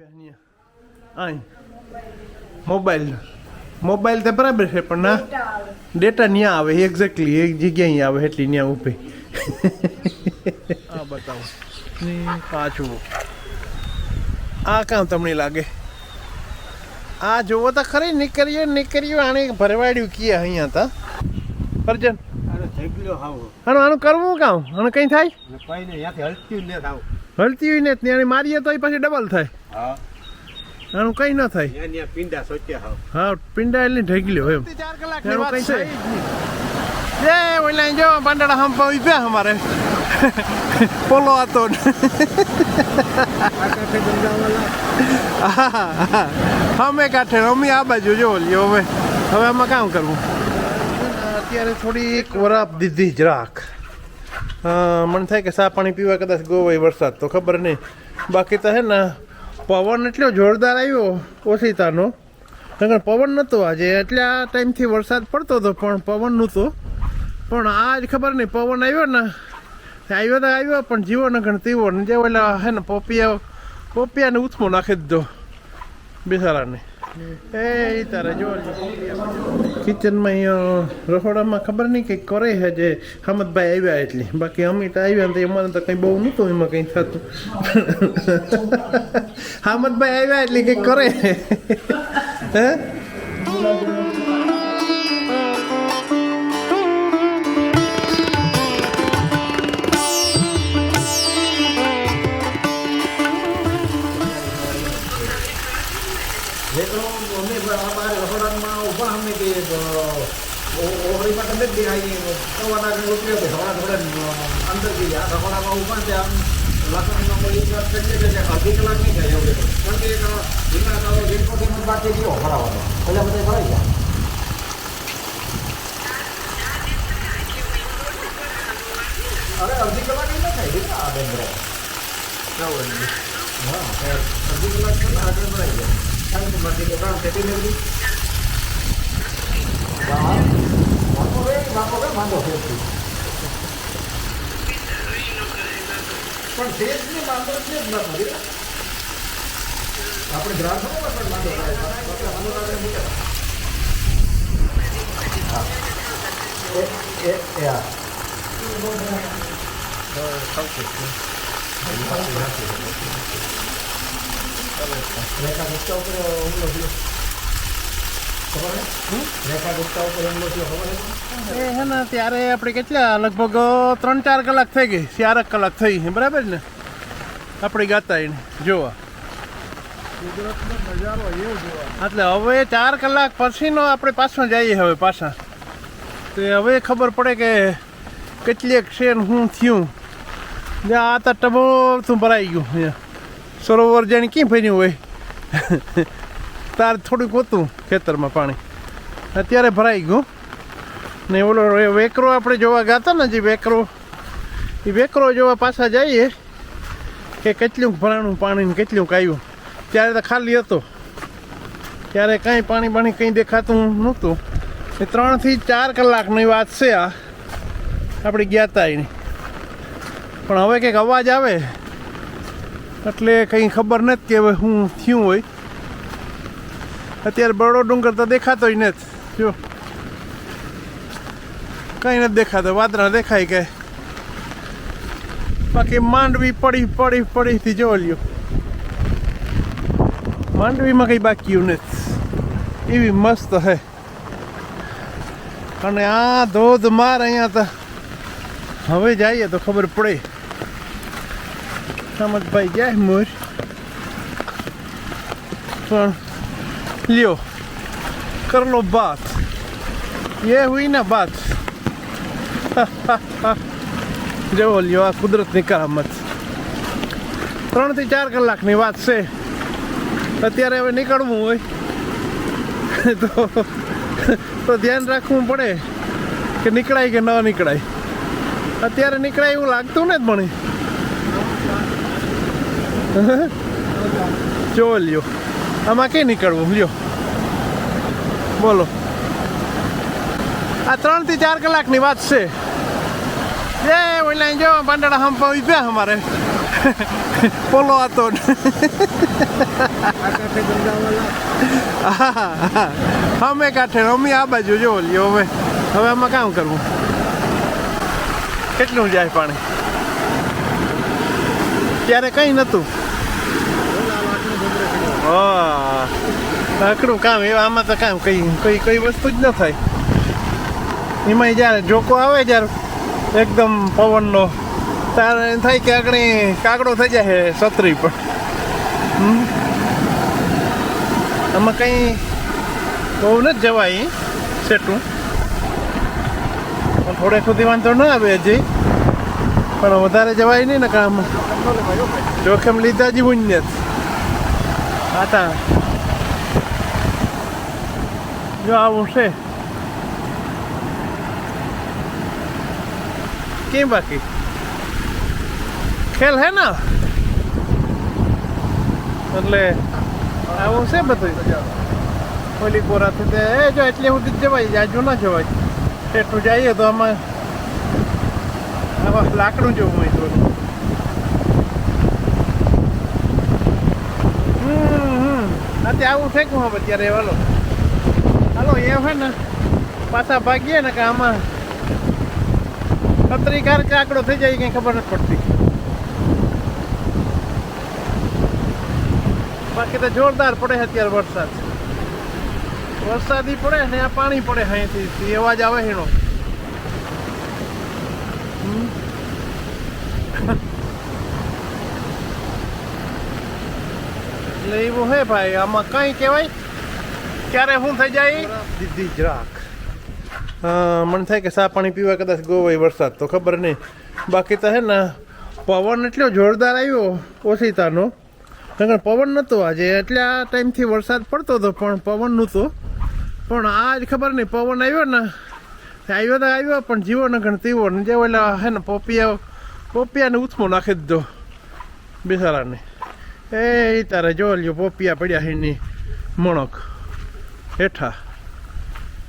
અહીં. Mobile mobile તો બરાબર છે પણ ના. ડેટા ત્યાં આવે એક્ઝેક્ટલી એક જગ્યાએ આવે એટલી ત્યાં ઊભી. આ બતાવો. ને પાછું. આ કામ તમને લાગે? આ જોવો તો ખરી નીકળ્યો નીકળ્યો આને ભરવાડ્યું કીએ અહીંયા તા. પરજન અરે હાવ. આનું આનું કરવું કામ? આનું કઈ થાય? કઈ નહીં ત્યાંથી ને થાવ હલતી હોય ને ત્યાં મારીએ તો પછી ડબલ થાય. હા. આનું કંઈ ન થાય. ત્યાં સોચ્યા હા પિંડા એટલે ઢગલ્યો એમ. ચાર કલાક કઈ છે. જે ઓલા જો પાંડડા હમ પાવી પ્યા અમારે. પોલો હતો. અમે કાંઠે અમે આ બાજુ જો ઓલી હવે. હવે આમાં કામ કરવું. અત્યારે થોડી વરાપ દીધી જ રાખ. મને થાય કે સા પાણી પીવા કદાચ ગોવાય વરસાદ, તો ખબર નહીં. બાકી તો હે ને, પવન એટલો જોરદાર આવ્યો ઓશિતાનો. કારણ પવન નહોતો આજે, એટલે આ ટાઈમથી વરસાદ પડતો હતો, પણ પવન નહોતો. પણ આજ ખબર નહીં, પવન આવ્યો ને, આવ્યો તો આવ્યો, પણ જીવો ન ગણ તીવો, ને જે ઓલા હે ને, પોપિયા, પોપિયાને ઉથમો નાખી દીધો બિચારાને એ તારે જો કિચનમાં અહીંયા રસોડામાં ખબર નહીં કંઈક કરે છે જે હમદભાઈ આવ્યા એટલી. બાકી અમે તો આવ્યા ને એમાં તો કંઈ બહુ નહોતું, એમાં કંઈ થતું. હમદભાઈ આવ્યા એટલે કંઈક કરે હે? તમે જ દેખાય સવારના આગળ ઉતર્યો કે હવાના થોડા અંદર ગઈ આ રસોડામાં ઊભા ત્યાં લાકડીમાં કોઈ એક વાત કરીએ કે અડધી કલાક નહીં થાય એવું કારણ કે એક જૂના કાળો જેટલો ટાઈમ બાકી ગયો ભરાવાનો. એટલે બધા ભરાઈ ગયા. અરે અડધી કલાક નહીં થાય કેટલા આ બેન હા અડધી કલાક પહેલા આગળ ભરાઈ ગયા. કારણ કે તો કામ ખેતી નથી બાપો રે બાપો રે માંડો ફેરથી પણ ફેર ને માંડો છે જ ના મળી આપણે ગ્રાહક હોય પણ કાઢે મૂકે હા હા રેખા ગુપ્તા ઉપર હુમલો થયો ખબર હે રેખા ગુપ્તા ઉપર હુમલો થયો ખબર હે એ હે ને, ત્યારે આપણે કેટલા? લગભગ ત્રણ ચાર કલાક થઈ ગઈ. ચારક કલાક થઈ બરાબર ને? આપણી ગાતા એને. જોવા. એટલે હવે ચાર કલાક પછીનો આપણે પાછો જઈએ હવે પાછા. તો હવે ખબર પડે કે કેટલી છે ને શું થયું. જે આ તો ટબો તું ભરાઈ ગયું. સરોવર જેને ક્યાં ફર્યું હોય. તાર થોડુંક હતું ખેતરમાં પાણી. અત્યારે ભરાઈ ગયું. ને ઓલો વેકરો આપણે જોવા ગાતા ને જે વેકરો, એ વેકરો જોવા પાછા જઈએ કે કેટલું ભરાણું પાણી ને કેટલું કાયું ત્યારે તો ખાલી હતો. ત્યારે કાંઈ પાણી પાણી કંઈ દેખાતું નહોતું. એ ત્રણથી ચાર કલાકની વાત છે આ. આપણે ગયા હતા એની. પણ હવે કંઈક અવાજ આવે. એટલે કંઈ ખબર નથી કે હવે શું થયું હોય. અત્યારે બરડો ડુંગર તો દેખાતો જ નથી. જો. કંઈ નથી દેખાતો, વાદળા દેખાય કે. બાકી માંડવી પડી પડી, પડીથી જો લ્યો. માંડવીમાં કંઈ બાકી નથી. એવી મસ્ત હે. અને આ ધોધમાર અહીંયા તો હવે જઈએ તો ખબર પડે. સમજભાઈ, જાય મોર. પણ લ્યો કરલો બાત એ હુઈ ના બાત જવો લ્યો આ કુદરતની કરામત ત્રણથી ચાર કલાકની વાત છે અત્યારે હવે નીકળવું હોય તો ધ્યાન રાખવું પડે કે નીકળાય કે ન નીકળાય અત્યારે નીકળાય એવું લાગતું ને જ મને જોવો લ્યો આમાં કઈ નીકળવું? લ્યો બોલો. આ ત્રણથી ચાર કલાકની વાત છે. જે ઓલા જો પાંડડા હંપા ઉભ્યા અમારે. પોલો હતો અમે કાંઠે, અમે આ બાજુ જો, લ્યો હવે. હવે આમાં કામ કરવું? કેટલું જાય પાણી? ત્યારે કંઈ નહોતું. આકડું કામ, એવા આમાં તો કામ કઈ કઈ કઈ વસ્તુ જ ન થાય. એમાં જ્યારે જોકો આવે જ્યારે એકદમ પવનનો, ત્યારે થાય કે આગળ કાગડો થઈ જાય છત્રી પણ. આમાં કંઈ બહુ નથી જવાય સેટું. પણ થોડે સુધી વાંધો ન આવે હજી. પણ વધારે જવાય નહીં ને કામ. જોખમ લીધા જેવું જ નથી હા તા જો આવું છે કેમ બાકી ખેલ હે ને એટલે આવું છે બધું ઓલી કોરાથી તે એ જો એટલે સુધી જવાય જાજુ ના જવાય એટલું જઈએ તો આમાં આમાં લાકડું જવું હોય થોડું હમ હમ આ તે આવું ફેંકવું હવે ત્યારે હાલો. હાલો એ હોય ને, પાછા ભાગીએ ને કે આમાં છત્રી કાર કે આંકડો થઈ જાય કંઈ ખબર નથી પડતી. બાકી તો જોરદાર પડે છે અત્યારે વરસાદ. વરસાદી પડે ને આ પાણી પડે અહીંથી. અવાજ આવે હીણો એટલે એવું હે ભાઈ, આમાં કઈ કહેવાય? ક્યારે શું થઈ જાય? દીધી જ રાખ હા મને થાય કે સા પાણી પીવા કદાચ ગોવાય વરસાદ, તો ખબર નહીં. બાકી તો હે ને, પવન એટલો જોરદાર આવ્યો ઓછીતાનો કારણ પવન નહોતો આજે, એટલે આ ટાઈમથી વરસાદ પડતો હતો, પણ પવન નહોતો. પણ આજ ખબર નહીં, પવન આવ્યો ને, આવ્યો તો આવ્યો, પણ જીવો ન ગણ તીવો. ને જે ઓલા હે ને, પોપિયા, પોપિયાને ઉથમો નાખી દીધો બિચારાને એ તારે જો લ્યો, પોપિયા પડ્યા એની મણક હેઠા.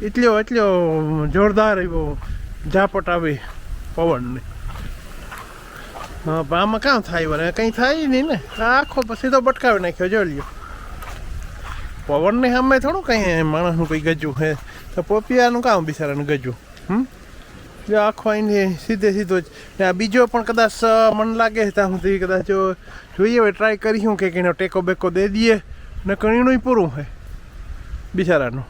એટલો એટલો જોરદાર એવો ઝાપટ આવી પવનની. હા, પણ આમાં કામ થાય વરે? કંઈ થાય નહીં ને. આખો પછી તો બટકાવી નાખ્યો, જો લ્યો. પવનની સામે થોડું કંઈ માણસનું કંઈ ગજું હે તો પોપિયાનું કામ બિચારાનું ગજું? હમ? જો આખો અહીંથી સીધે સીધો જ. ને આ બીજો પણ કદાચ મન લાગે ત્યાં સુધી કદાચ જો જોઈએ, હવે ટ્રાય કરીશું કે એનો ટેકો બેકો દે દઈએ. ને કણીનું પૂરું હોય, બિચારાનું.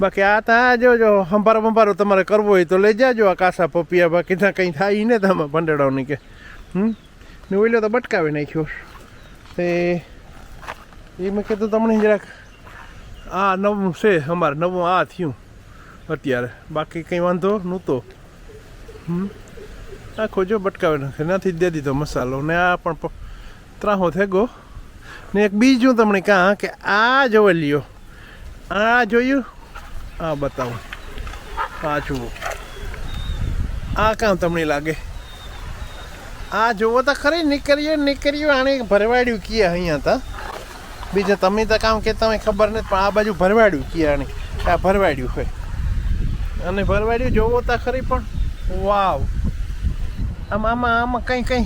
બાકી આ ત્યાં જો જો સંભારો બંભારો તમારે કરવો હોય તો લઈ જાજો આ કાસા પપિયા, બાકી ત્યાં કંઈ થાય ને તમે ભંડેડાઓની કે. હમ? ને ઓઈલો તો બટકાવી નાખ્યો. તે એ મેં કીધું તમને જરાક આ નવું છે, અમારે નવું આ થયું. અત્યારે. બાકી કંઈ વાંધો નહોતો. હમ? આખો જો બટકાવી નાખે. નથી જ દે દીધો મસાલો. ને આ પણ ત્રાહો થેગો ને એક બીજું તમને કાં કે આ જોવા લ્યો. આ જોયું? આ બતાવો. આ જુઓ. આ કામ તમને લાગે? આ જુઓ તો ખરી, નીકળ્યો, નીકળ્યું, આને ભરવાડ્યું કીએ અહીંયા તા? બીજા તમે તો કામ કે તમે ખબર નથી, પણ આ બાજુ ભરવાડ્યું કીએ આને? આ ભરવાડ્યું હોય. અને ભરવાડ્યું જોવો તા ખરી પણ. વાવ. આમ, આમાં આમાં કંઈ કંઈ.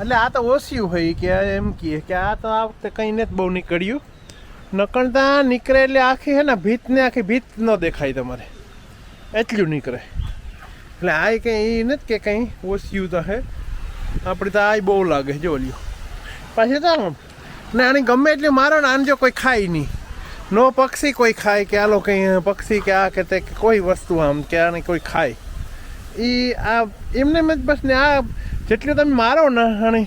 એટલે આ તો ઓછ્યું હોય કે એમ કહે કે આ તો આ વખતે કંઈ નથી બહુ નીકળ્યું. નકળતા નીકળે એટલે આખી હે ને ભીતને આખી ભીત ન દેખાય તમારે. એટલું નીકળે. એટલે આ કંઈ એ નથી કે કંઈ ઓછ્યું તો હે. આપણે તો આ બહુ લાગે જો લ્યો. પાછી તો ને આની ગમે એટલી મારો ને આને જો કોઈ ખાય નહીં. નો પક્ષી કોઈ ખાય કે આલો કંઈ પક્ષી કે આ કે તે કે કોઈ વસ્તુ આમ કે આને કોઈ ખાય. એ આ એમને એમ જ બસ ને આ જેટલું તમે મારો ને આને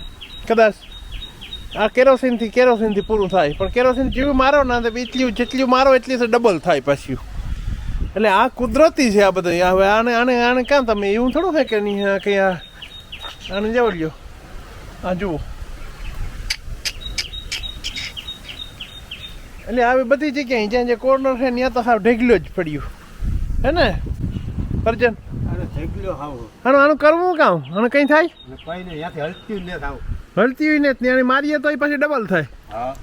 કદાચ આ કેરોસીનથી કેરોસીનથી પૂરું થાય, પણ કેરોસીન જેવું મારો ને તો એટલું જેટલું મારો એટલી તો ડબલ થાય પાછું. એટલે આ કુદરતી છે આ બધું. હવે આને આને આને ક્યાં તમે એવું થોડું છે કે નહીં, આ કે આ આને જવડ્યો? આ જુઓ. એટલે આવી બધી જગ્યાએ જ્યાં જે કોર્નર છે ત્યાં તો સાવ ઢેગલ્યો જ પડ્યું. હે ને? અર્જન અરે આનું આનું કરવું કામ? આનું કંઈ થાય? હળતી કઈ નહીં હલતી જ નથી હલતી હોય ને ત્યાં મારીએ તો પછી ડબલ થાય. હા.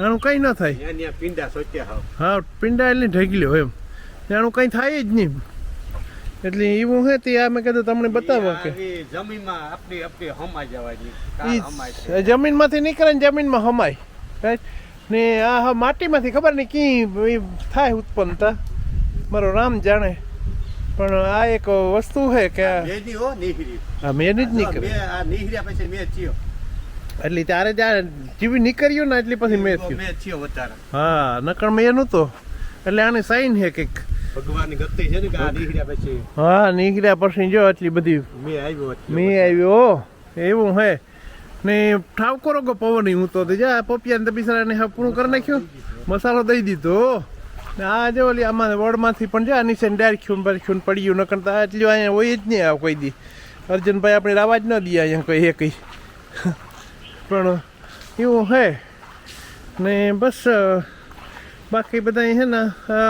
આનું કંઈ ન થાય. ત્યાં સોચ્યા હા પિંડા એટલે ઢેગલ્યો એમ. આનું કંઈ થાય જ નહીં. એટલે એવું હે તે મેં કીધું તમને બતાવો કે. જમીનમાં આપણી આપણી હમાઈ જવાની. જમીનમાંથી નીકળે ને જમીનમાં હમાય. રાઈટ ને આ હા માટીમાંથી ખબર નહીં કી થાય ઉત્પન્નતા મારો રામ જાણે. પણ આ એક વસ્તુ છે કે હો નીકળી મેં જ નહીં આ નીકળ્યા પછી મેં થયો. એટલે ત્યારે ત્યાં જીવી નીકળ્યું ને એટલી પછી મેં થયું. હા નકર મેં નહોતો. એટલે આની સાઈન છે કંઈક. ભગવાનની ગતિ છે ને કે આ નીકળ્યા પછી. હા નીકળ્યા પછી જો એટલી બધી મેં આવ્યો. મેં આવ્યો એવું હે. ને ઠાવકો રોગો પવન હું તો જા પોપિયા ને બિસારાને હા પૂરું કરી નાખ્યું. મસાલો દઈ દીધો. ને આ જો ઓલી આમાં વડમાંથી પણ જા નીચે ડાયરેક્ટ બારખ્યું પડ્યું ન કરતા એટલી અહીંયા હોય જ નહીં આવ કોઈ દી. અર્જુનભાઈ આપણે રાવા જ ન દઈએ અહીંયા કોઈ એ કંઈ. પણ એવું હે. ને બસ બાકી બધા છે ને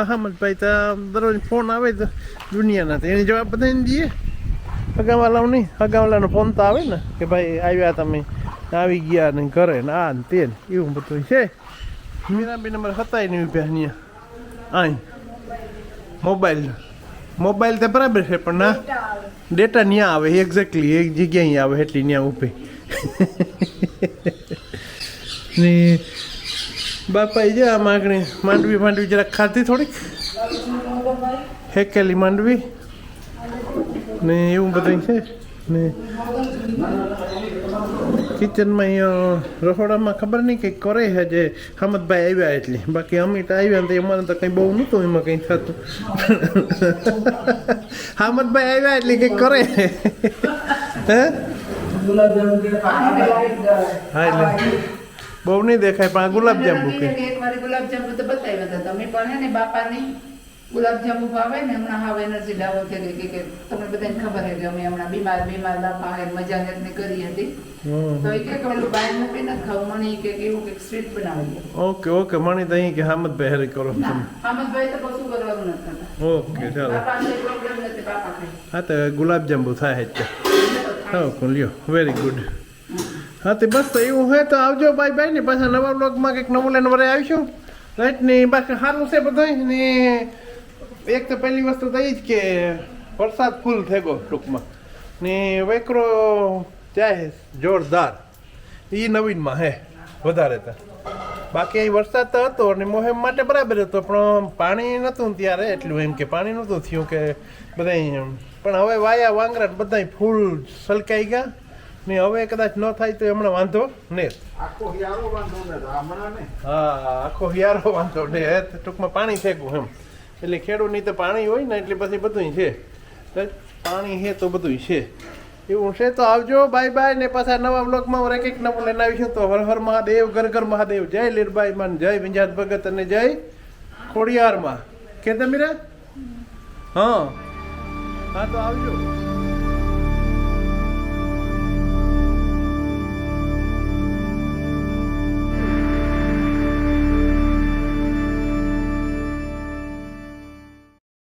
હમદભાઈ તો દરરોજ ફોન આવે તો દુનિયાના, તો એની જવાબ બધાને દઈએ. હગાવાલાઓ નહીં અગાવાલાનો ફોન તો આવે ને, કે ભાઈ આવ્યા તમે. આવી ગયા ને ઘરે ને આ ને તે ને એવું બધું છે મીરાબી નંબર હતા નહીં ઉભ્યા અહીંયા આય મોબાઈલ મોબાઈલ તો બરાબર છે પણ ના ડેટા ત્યાં આવે એક્ઝેક્ટલી એક જગ્યાએ આવે એટલી ત્યાં ઊભી ને બાપા જે આ માગણી માંડવી માંડવી જરાક ખાધી થોડીક હેકેલી માંડવી ને એવું બધું છે ને કિચનમાં અહીંયા, રસોડામાં ખબર નહીં કંઈક કરે છે જે હમદભાઈ આવ્યા એટલે. બાકી અમિત આવ્યા તો અમારે તો કંઈ બહુ નહોતું એમાં કંઈ થતું. હમદભાઈ આવ્યા એટલે કંઈક કરે. હે? હા, એટલે. બહુ નહીં દેખાય, પણ ગુલાબજાંબુ કે ગુલાબજાંબુ તો બતાવ્યા હતા તમે પણ હે ને ગુલાબજાંબુ ભાવે ને હમણાં હાવ એનર્જી ડાઉન થઈ ગઈ કે- તમને બધાને ખબર છે કે અમે હમણાં બીમાર બીમાર બાપા એ મજા ને કરી હતી. તો એ કે ઓલું બહાર મૂકી નથી ખાવ મણી કે એવું કે સ્વીટ બનાવી. ઓકે ઓકે મણી અહીં કે હામદ હેરી કરો ના તમે. આમદભાઈ તો કશું કરવાનું નથી ઓકે ચાલો. પ્રોબ્લેમ નથી બાપા હા તો ગુલાબજાંબુ થાય જ. હા લ્યો વેરી ગુડ હા તે બસ તો એવું હોય તો આવજો બાય બાય ને પાછા નવા બ્લોગમાં કંઈક નવું લઈને વરે આવીશું. રાઈટ ને બાકી સારું છે બધું ને એક તો પહેલી વસ્તુ તો એ જ કે વરસાદ ફૂલ થઈ ગયો ટૂંકમાં. ને વેકરો ચાહે જોરદાર. એ નવીનમાં હે વધારે તો. બાકી અહીં વરસાદ તો હતો અને મોહેમ માટે બરાબર હતો પણ પાણી નહોતું ત્યારે એટલું એમ કે પાણી નહોતું થયું કે બધા પણ હવે વાયા વાંગરા બધા ફૂલ સલકાઈ ગયા. ને હવે કદાચ ન થાય તો હમણાં વાંધો ને. આખો હિયારો વાંધો ને હા આખો હિયારો વાંધો ને. ટૂંકમાં પાણી ફેંકવું એમ. એટલે ખેડૂતની તો પાણી હોય ને એટલે પછી બધું છે. પાણી છે તો બધું છે. એવું છે તો આવજો, બાય બાય, ને પાછા નવા બ્લોગમાં હું એક નવું લઈને આવીશું તો હર હર મહાદેવ, ઘર ઘર મહાદેવ. જય લીરબાઈ માન, જય વિંજાત ભગત અને જય ખોડિયારમાં. કે તમે હા. હા, તો આવજો.